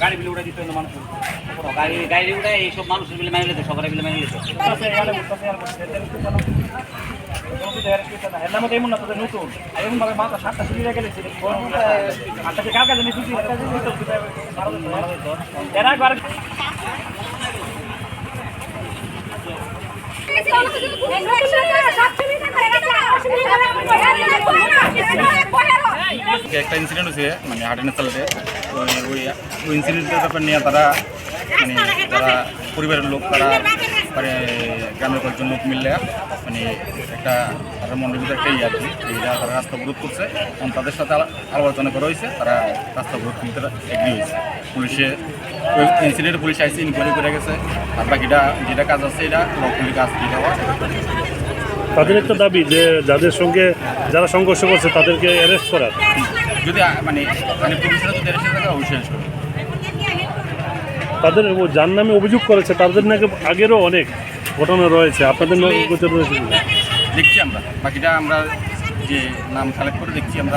গাড়ি উঠে এইসব মানুষ মিলে মেনে নিতে সবাই মিলে মেনে নিতে এর মধ্যে এমন না তোদের নতুন এমন ভাবে মাথা সাতটা চুরি রেখে গেছে হাতটা কার কাছে নিয়ে চুরি একবার একটা ইনসিডেন্ট হয়েছে মানে হাটেনের চালাতে ওই ওই ওই ইনসিডেন্টের ব্যাপার নিয়ে তারা মানে যারা পরিবারের লোক তারা মানে গ্রামের কয়েকজন লোক মিললে মানে একটা তাদের মনের ভিতরে একটা ইয়ে আর কি এইটা তারা রাস্তা অবরোধ করছে। এবং তাদের সাথে আলা- আলোচনা করা হয়েছে তারা রাস্তা অবরোধ করতে এগ্রি হয়েছে। পুলিশে ওই ইনসিডেন্টে পুলিশ আইসি ইনকোয়ারি করে গেছে আর বাকিটা যেটা কাজ আছে এটা লকগুলি কাজ সেটা করছে। তাদের একটা দাবি যে যাদের সঙ্গে যারা সংঘর্ষ করছে তাদেরকে অ্যারেস্ট করার যদি মানে মানে পুলিশরা যদি এসে থাকে অবশ্যই তাদের ও যার নামে অভিযোগ করেছে তাদের নাকি আগেরও অনেক ঘটনা রয়েছে। আপনাদের নজরে রয়েছে দেখছি আমরা। বাকিটা আমরা যে নাম কালেক্ট করে দেখছি আমরা